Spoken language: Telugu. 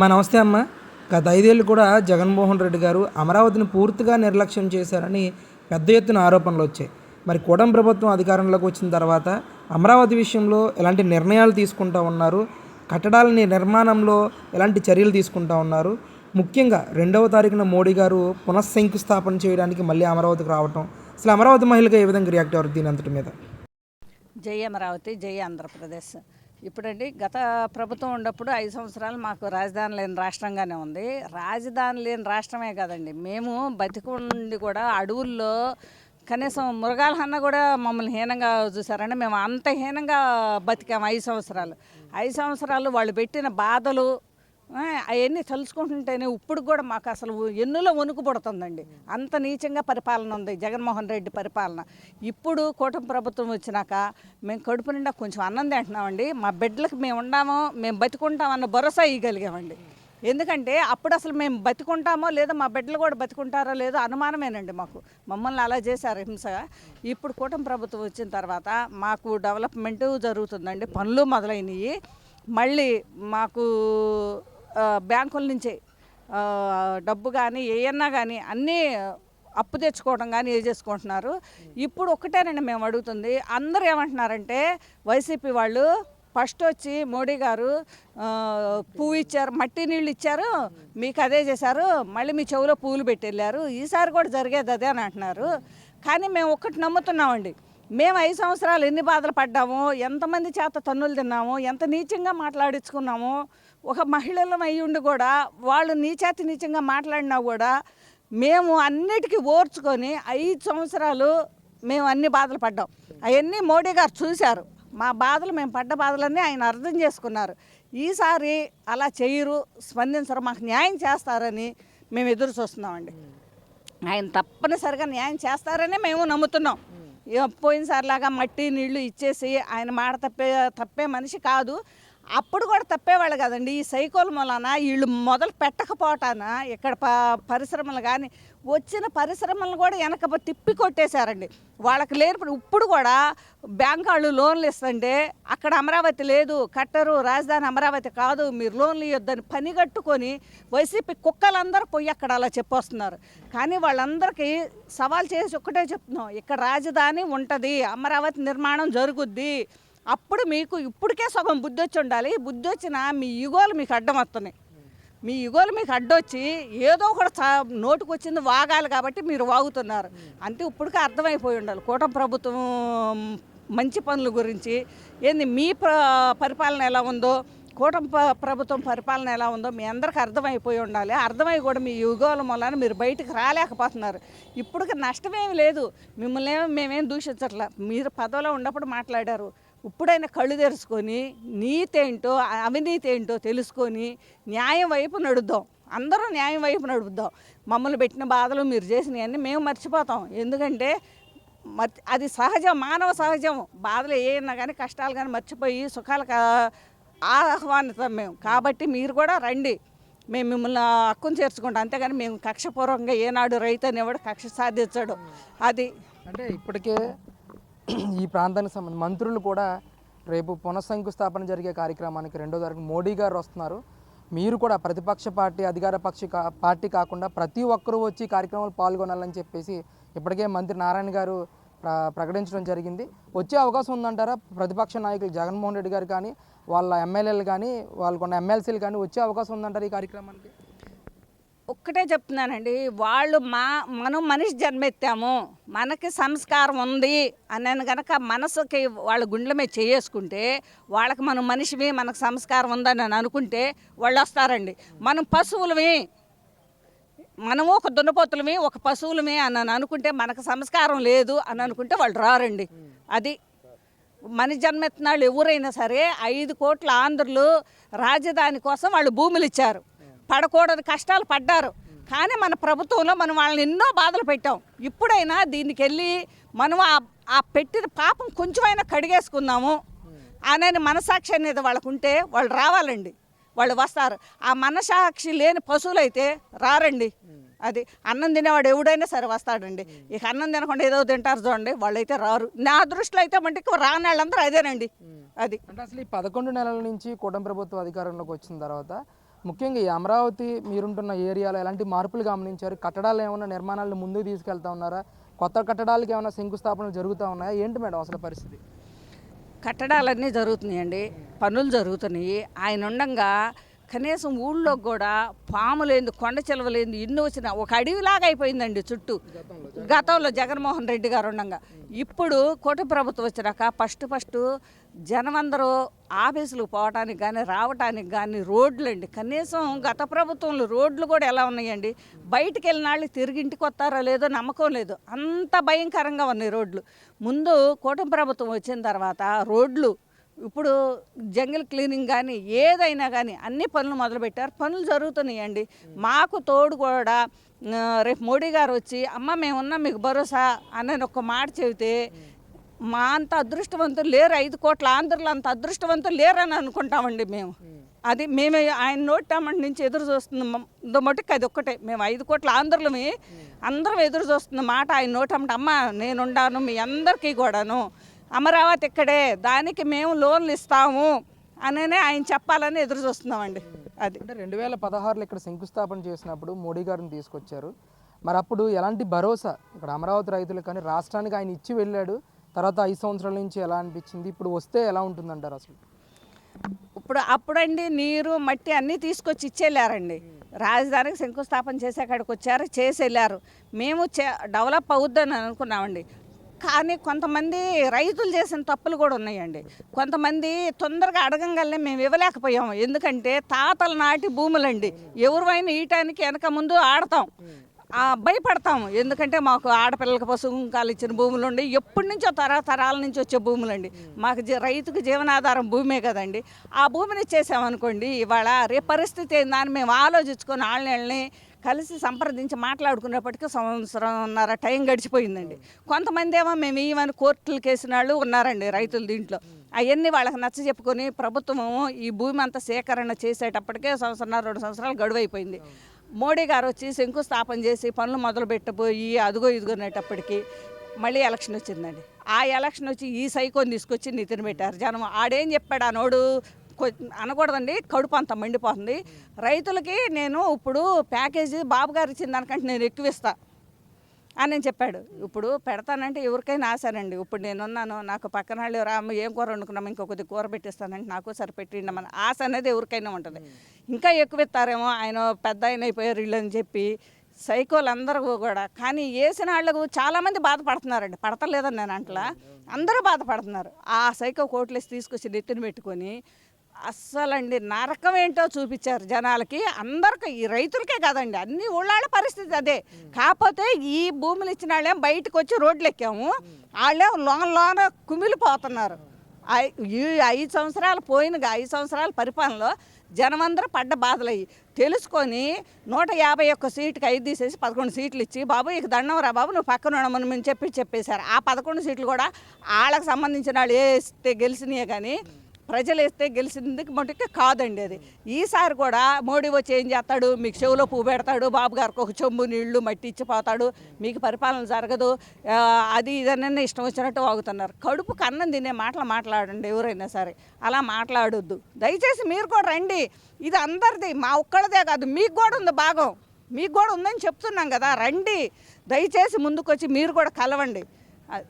మా నమస్తే అమ్మ. గత ఐదేళ్ళు కూడా జగన్మోహన్ రెడ్డి గారు అమరావతిని పూర్తిగా నిర్లక్ష్యం చేశారని పెద్ద ఎత్తున ఆరోపణలు వచ్చాయి. మరి కూడం ప్రభుత్వం అధికారంలోకి వచ్చిన తర్వాత అమరావతి విషయంలో ఎలాంటి నిర్ణయాలు తీసుకుంటా ఉన్నారు? కట్టడాలని నిర్మాణంలో ఎలాంటి చర్యలు తీసుకుంటా ఉన్నారు? ముఖ్యంగా రెండవ తారీఖున మోడీ గారు పునఃశంకుస్థాపన చేయడానికి మళ్ళీ అమరావతికి రావటం అసలు అమరావతి మహిళగా ఏ విధంగా రియాక్ట్ అవ్వరు దీని అంతటి మీద? జై అమరావతి జై ఆంధ్రప్రదేశ్. ఇప్పుడండి గత ప్రభుత్వం ఉన్నప్పుడు ఐదు సంవత్సరాలు మాకు రాజధాని లేని రాష్ట్రంగానే ఉంది. రాజధాని లేని రాష్ట్రమే కదండి. మేము బతికుండి కూడా అడవుల్లో కనీసం మృగాలన్నా కూడా మమ్మల్ని హీనంగా చూసారండి మేము అంత హీనంగా బతికాము ఐదు సంవత్సరాలు. ఐదు సంవత్సరాలు వాళ్ళు పెట్టిన బాధలు అవన్నీ తలుచుకుంటుంటేనే ఇప్పుడు కూడా మాకు అసలు ఎన్నులో వణుకు పడుతుందండి. అంత నీచంగా పరిపాలన ఉంది జగన్మోహన్ రెడ్డి పరిపాలన. ఇప్పుడు కూటమి ప్రభుత్వం వచ్చినాక మేము కడుపు నిండా కొంచెం అన్నం తింటున్నామండి. మా బిడ్డలకు మేము ఉన్నాము మేము బతికుంటామన్న భరోసా ఇవ్వగలిగామండి ఎందుకంటే అప్పుడు అసలు మేము బతికుంటామో లేదా మా బిడ్డలు కూడా బతుకుంటారో లేదో అనుమానమేనండి మాకు. మమ్మల్ని అలా చేశారు హింసగా ఇప్పుడు కూటమి ప్రభుత్వం వచ్చిన తర్వాత మాకు డెవలప్మెంట్ జరుగుతుందండి. పనులు మొదలైనవి మళ్ళీ మాకు బ్యాంకుల నుంచే డబ్బు కానీ ఏయన్నా కానీ అన్నీ అప్పు తెచ్చుకోవడం కానీ ఏ చేసుకుంటున్నారు. ఇప్పుడు ఒక్కటేనండి మేము అడుగుతుంది. అందరూ ఏమంటున్నారంటే వైసీపీ వాళ్ళు ఫస్ట్ వచ్చి మోడీ గారు పువ్వు ఇచ్చారు మట్టి నీళ్ళు ఇచ్చారు మీకు అదే చేశారు మళ్ళీ మీ చెవిలో పువ్వులు పెట్టి వెళ్ళారు. ఈసారి కూడా జరిగేది అదే అని అంటున్నారు. కానీ మేము ఒక్కటి నమ్ముతున్నామండి. మేము ఐదు సంవత్సరాలు ఎన్ని బాధలు పడ్డాము ఎంతమంది చేత తన్నులు తిన్నాము ఎంత నీచంగా మాట్లాడించుకున్నాము ఒక మహిళలం అయ్యి ఉండి కూడా వాళ్ళు నీచాతి నీచంగా మాట్లాడినా కూడా మేము అన్నిటికీ ఓర్చుకొని ఐదు సంవత్సరాలు మేము అన్ని బాధలు పడ్డాం. అవన్నీ మోడీ గారు చూశారు. మా బాధలు మేము పడ్డ బాధలన్నీ ఆయన అర్థం చేసుకున్నారు. ఈసారి అలా చేయరు స్పందించరు మాకు న్యాయం చేస్తారని మేము ఎదురు చూస్తున్నామండి. ఆయన తప్పనిసరిగా న్యాయం చేస్తారని మేము నమ్ముతున్నాం. ఇక పోయినసారిలాగా మట్టి నీళ్ళు ఇచ్చేసి ఆయన మాట తప్పే తప్పే మనిషి కాదు. అప్పుడు కూడా తప్పేవాళ్ళు కదండి. ఈ సైకోల మూలన వీళ్ళు మొదలు పెట్టకపోవటాన ఇక్కడ ప పరిశ్రమలు కానీ వచ్చిన పరిశ్రమలను కూడా వెనక తిప్పి కొట్టేశారండి. వాళ్ళకి లేనప్పుడు ఇప్పుడు కూడా బ్యాంక్ వాళ్ళు లోన్లు ఇస్తుంటే అక్కడ అమరావతి లేదు కట్టరు రాజధాని అమరావతి కాదు మీరు లోన్లు ఇవ్వద్దని పని కట్టుకొని వైసీపీ కుక్కలందరూ పోయి అక్కడ అలా చెప్పొస్తున్నారు. కానీ వాళ్ళందరికీ సవాల్ చేసి ఒక్కటే చెప్తున్నాం. ఇక్కడ రాజధాని ఉంటుంది అమరావతి నిర్మాణం జరుగుద్ది అప్పుడు మీకు ఇప్పటికే సగం బుద్ధి వచ్చి ఉండాలి. బుద్ధి వచ్చిన మీ యుగోలు మీకు అడ్డం వస్తున్నాయి. మీ యుగోలు మీకు అడ్డొచ్చి ఏదో ఒకటి చా- నోటుకు వచ్చింది వాగాలి కాబట్టి మీరు వాగుతున్నారు. అంతే ఇప్పటికే అర్థమైపోయి ఉండాలి. కూటమి ప్రభుత్వం మంచి పనుల గురించి ఏంది మీ ప్ర పరిపాలన ఎలా ఉందో కూటమి ప్రభుత్వం పరిపాలన ఎలా ఉందో మీ అందరికి అర్థమైపోయి ఉండాలి. అర్థమై కూడా మీ యుగోల మూలాన మీరు బయటకు రాలేకపోతున్నారు. ఇప్పటికి నష్టమేమి లేదు. మిమ్మల్ని మేమేం దూషించట్లా. మీరు పదవిలో ఉన్నప్పుడు మాట్లాడారు. ఇప్పుడైనా కళ్ళు తెరుచుకొని నీతి ఏంటో అవినీతి ఏంటో తెలుసుకొని న్యాయం వైపు నడుద్దాం. అందరూ న్యాయం వైపు నడుపుద్దాం మమ్మల్ని పెట్టిన బాధలు మీరు చేసినవన్నీ మేము మర్చిపోతాం. ఎందుకంటే మర్చి అది సహజం మానవ సహజం. బాధలు ఏమన్నా కానీ కష్టాలు కానీ మర్చిపోయి సుఖాలకు ఆహ్వానితాం మేము. కాబట్టి మీరు కూడా రండి. మేము మిమ్మల్ని హక్కును చేర్చుకుంటాం. అంతేగాని మేము కక్షపూర్వకంగా ఏనాడు రైతు అనేవాడు కక్ష సాధించాడు. అది అంటే ఇప్పటికే ఈ ప్రాంతానికి సంబంధించి మంత్రులు కూడా రేపు పునఃశంకుస్థాపన జరిగే కార్యక్రమానికి రెండో తారీఖు మోడీ గారు వస్తున్నారు. మీరు కూడా ప్రతిపక్ష పార్టీ అధికార పక్ష కా- పార్టీ కాకుండా ప్రతి ఒక్కరూ వచ్చి కార్యక్రమంలో పాల్గొనాలని చెప్పేసి ఇప్పటికే మంత్రి నారాయణ గారు ప్రకటించడం జరిగింది. వచ్చే అవకాశం ఉందంటారా? ప్రతిపక్ష నాయకులు జగన్మోహన్ రెడ్డి గారు కానీ వాళ్ళ ఎమ్మెల్యేలు కానీ వాళ్ళకున్న ఎమ్మెల్సీలు కానీ వచ్చే అవకాశం ఉందంటారా ఈ కార్యక్రమానికి? ఒక్కటే చెప్తున్నానండి వాళ్ళు మా మనం మనిషి జన్మెత్తాము మనకి సంస్కారం ఉంది అని కనుక మనసుకి వాళ్ళ గుండెల మీద చేసుకుంటే వాళ్ళకి మనం మనిషివి మనకు సంస్కారం ఉందని అని అనుకుంటే వాళ్ళు వస్తారండి. మనం పశువులవి మనము ఒక దున్నపోతులమి ఒక పశువులమి అని అని అనుకుంటే మనకు సంస్కారం లేదు అని అనుకుంటే వాళ్ళు రారండి. అది మన జన్మెత్తినాళ్ళు ఎవరైనా సరే ఐదు కోట్ల ఆంధ్రులు రాజధాని కోసం వాళ్ళు భూములు ఇచ్చారు. పడకూడదు కష్టాలు పడ్డారు. కానీ మన ప్రభుత్వంలో మనం వాళ్ళని ఎన్నో బాధలు పెట్టాం. ఇప్పుడైనా దీనికి వెళ్ళి మనం ఆ ఆ పెట్టిన పాపం కొంచెమైనా కడిగేసుకుందాము అనే మనసాక్షి అనేది వాళ్ళకు ఉంటే వాళ్ళు రావాలండి. వాళ్ళు వస్తారు. ఆ మనసాక్షి లేని పశువులు అయితే రారండి. అది అన్నం తినేవాడు ఎవడైనా సరే వస్తాడండి. ఇక అన్నం తినకుండా ఏదో తింటారు చూడండి వాళ్ళైతే రారు. నా దృష్టిలో అయితే మటుకు రాని వాళ్ళందరూ అదేనండి. అది. అంటే అసలు ఈ పదకొండు నెలల నుంచి కూటమి ప్రభుత్వం అధికారంలోకి వచ్చిన తర్వాత ముఖ్యంగా ఈ అమరావతి మీరుంటున్న ఏరియాలో ఎలాంటి మార్పులు గమనించారు? కట్టడాలు ఏమైనా నిర్మాణాలను ముందుకు తీసుకెళ్తా ఉన్నారా? కొత్త కట్టడాలకు ఏమైనా శంకుస్థాపనలు జరుగుతూ ఉన్నాయా? ఏంటి మేడం అసలు పరిస్థితి? కట్టడాలన్నీ జరుగుతున్నాయండి. పనులు జరుగుతున్నాయి. ఆయన ఉండంగా కనీసం ఊళ్ళో కూడా పాము లేదు కొండ చిలవలేంది ఇన్ని వచ్చిన ఒక అడవిలాగా అయిపోయిందండి చుట్టూ. గతంలో జగన్మోహన్ రెడ్డి గారు ఉండగా. ఇప్పుడు కోటి ప్రభుత్వం వచ్చినాక ఫస్ట్ ఫస్ట్ జనమందరూ ఆఫీసులకు పోవటానికి కానీ రావటానికి కానీ రోడ్లు అండి కనీసం గత ప్రభుత్వంలో రోడ్లు కూడా ఎలా ఉన్నాయండి? బయటికి వెళ్ళిన వాళ్ళు తిరిగి ఇంటికి వస్తారో లేదో నమ్మకం లేదు. అంత భయంకరంగా ఉన్నాయి రోడ్లు. ముందు కూటమి ప్రభుత్వం వచ్చిన తర్వాత రోడ్లు ఇప్పుడు జంగిల్ క్లీనింగ్ కానీ ఏదైనా కానీ అన్ని పనులు మొదలుపెట్టారు. పనులు జరుగుతున్నాయండి. మాకు తోడు కూడా రేపు మోడీ గారు వచ్చి అమ్మ మేమున్నా మీకు భరోసా అని ఒక మాట చెబితే మా అంత అదృష్టవంతులు లేరు. ఐదు కోట్ల ఆంధ్రులు అంత అదృష్టవంతులు లేరని అనుకుంటామండి మేము. అది మేము ఆయన నోటామండి నుంచి ఎదురు చూస్తుంది మటుకు అది ఒక్కటే. మేము ఐదు కోట్ల ఆంధ్రులమి అందరం ఎదురు చూస్తున్న మాట ఆయన నోటమ్మట అమ్మ నేనుండాను మీ అందరికీ కూడాను. అమరావతి ఇక్కడే దానికి మేము లోన్లు ఇస్తాము అననే ఆయన చెప్పాలని ఎదురు చూస్తున్నామండి. అది. అంటే రెండు వేల పదహారులో ఇక్కడ శంకుస్థాపన చేసినప్పుడు మోడీ గారిని తీసుకొచ్చారు. మరి అప్పుడు ఎలాంటి భరోసా? ఇక్కడ అమరావతి రైతులకు కానీ రాష్ట్రానికి ఆయన ఇచ్చి వెళ్ళాడు. తర్వాత ఐదు సంవత్సరాల నుంచి ఎలా అనిపించింది? ఇప్పుడు వస్తే ఎలా ఉంటుందంటారు అసలు? ఇప్పుడు అప్పుడండి నీరు మట్టి అన్నీ తీసుకొచ్చి ఇచ్చేళ్ళారండి. రాజధానికి శంకుస్థాపన చేసే కాడికి వచ్చారు చేసి వెళ్ళారు. మేము చే డెవలప్ అవుద్దని అనుకున్నామండి. కానీ కొంతమంది రైతులు చేసిన తప్పులు కూడా ఉన్నాయండి. కొంతమంది తొందరగా అడగంగానే మేము ఇవ్వలేకపోయాము. ఎందుకంటే తాతల నాటి భూములండి. ఎవరివైనా ఈయటానికి వెనక ముందు ఆడతాం. ఆ, భయపడతాము. ఎందుకంటే మాకు ఆడపిల్లలకు పశువు ఇచ్చిన భూములు ఉండి ఎప్పటి నుంచో తరతరాల నుంచి వచ్చే భూములండి. మాకు జీ- రైతుకు జీవనాధారం భూమే కదండి. ఆ భూమిని ఇచ్చేసామనుకోండి ఇవాళ రేపు పరిస్థితి ఏందని మేము ఆలోచించుకొని వాళ్ళని కలిసి సంప్రదించి మాట్లాడుకునేప్పటికీ సంవత్సరంన్నర టైం గడిచిపోయిందండి. కొంతమంది ఏమో మేము ఇవన్నీ కోర్టులు కేసిన వాళ్ళు ఉన్నారండి రైతులు దీంట్లో. అవన్నీ వాళ్ళకి నచ్చ చెప్పుకొని ప్రభుత్వము ఈ భూమి అంతా సేకరణ చేసేటప్పటికే సంవత్సరం రెండు సంవత్సరాలు గడువైపోయింది. మోడీ గారు వచ్చి శంకుస్థాపన చేసి పనులు మొదలు పెట్టబోయి అదుగో ఇదిగోనేటప్పటికి మళ్ళీ ఎలక్షన్ వచ్చిందండి. ఆ ఎలక్షన్ వచ్చి ఈ సైకోని తీసుకొచ్చి నితిన్ పెట్టారు. జనం ఆడేం చెప్పాడు ఆ నోడు? అనకూడదండి. కడుపు అంత మండిపోతుంది. రైతులకి నేను ఇప్పుడు ప్యాకేజీ బాబు గారు ఇచ్చిన దానికంటే నేను ఎక్కువ ఇస్తాను అని నేను చెప్పాడు. ఇప్పుడు పెడతానంటే ఎవరికైనా ఆశానండి. ఇప్పుడు నేనున్నాను నాకు పక్కన వాళ్ళు రామ్మ ఏం కూర వండుకున్నాము ఇంకో కొద్ది కూర పెట్టిస్తానంటే నాకు సరిపెట్టిండమని ఆశ అనేది ఎవరికైనా ఉంటుంది. ఇంకా ఎక్కువ ఇస్తారేమో ఆయన పెద్ద ఆయన అయిపోయారు వీళ్ళు అని చెప్పి సైకోలు అందరూ కూడా. కానీ వేసిన వాళ్ళకు చాలామంది బాధపడుతున్నారండి. పడతలేదని నేను అంటలా. అందరూ బాధపడుతున్నారు. ఆ సైకో కోట్లేసి తీసుకొచ్చి నెత్తిన పెట్టుకొని అస్సలండి నరకం ఏంటో చూపించారు జనాలకి. అందరికి ఈ రైతులకే కాదండి అన్ని ఊళ్ళ పరిస్థితి అదే. కాకపోతే ఈ భూములు ఇచ్చిన వాళ్ళేం బయటకు వచ్చి రోడ్లు ఎక్కాము వాళ్ళేం లోన లోన కుమిలిపోతున్నారు. ఈ ఐదు సంవత్సరాలు పోయిన ఐదు సంవత్సరాల పరిపాలనలో జనమందరూ పడ్డ బాధలయ్యి. తెలుసుకొని నూట యాభై ఒక్క సీటుకి ఐదు తీసేసి పదకొండు సీట్లు ఇచ్చి బాబు ఇక దండం రా బాబు నువ్వు పక్కన ఉండమని మేము చెప్పి చెప్పేశారు. ఆ పదకొండు సీట్లు కూడా వాళ్ళకి సంబంధించిన వాళ్ళు వేస్తే గెలిచినాయే కానీ ప్రజలేస్తే గెలిచింది మటుకు కాదండి అది. ఈసారి కూడా మోడీ వచ్చి ఏం చేస్తాడు? మీకు చెవులో పువ్వు పెడతాడు బాబు గారికి ఒక చెంబు నీళ్ళు మట్టి ఇచ్చిపోతాడు మీకు పరిపాలన జరగదు అది ఇదన్నీ ఇష్టం వచ్చినట్టు వాగుతున్నారు. కడుపు కన్నం తినే మాటలు మాట్లాడండి ఎవరైనా సరే. అలా మాట్లాడొద్దు. దయచేసి మీరు కూడా రండి. ఇది అందరిది మా ఒక్కళ్ళదే కాదు మీకు కూడా ఉంది భాగం. మీకు కూడా ఉందని చెప్తున్నాం కదా రండి. దయచేసి ముందుకొచ్చి మీరు కూడా కలవండి. అది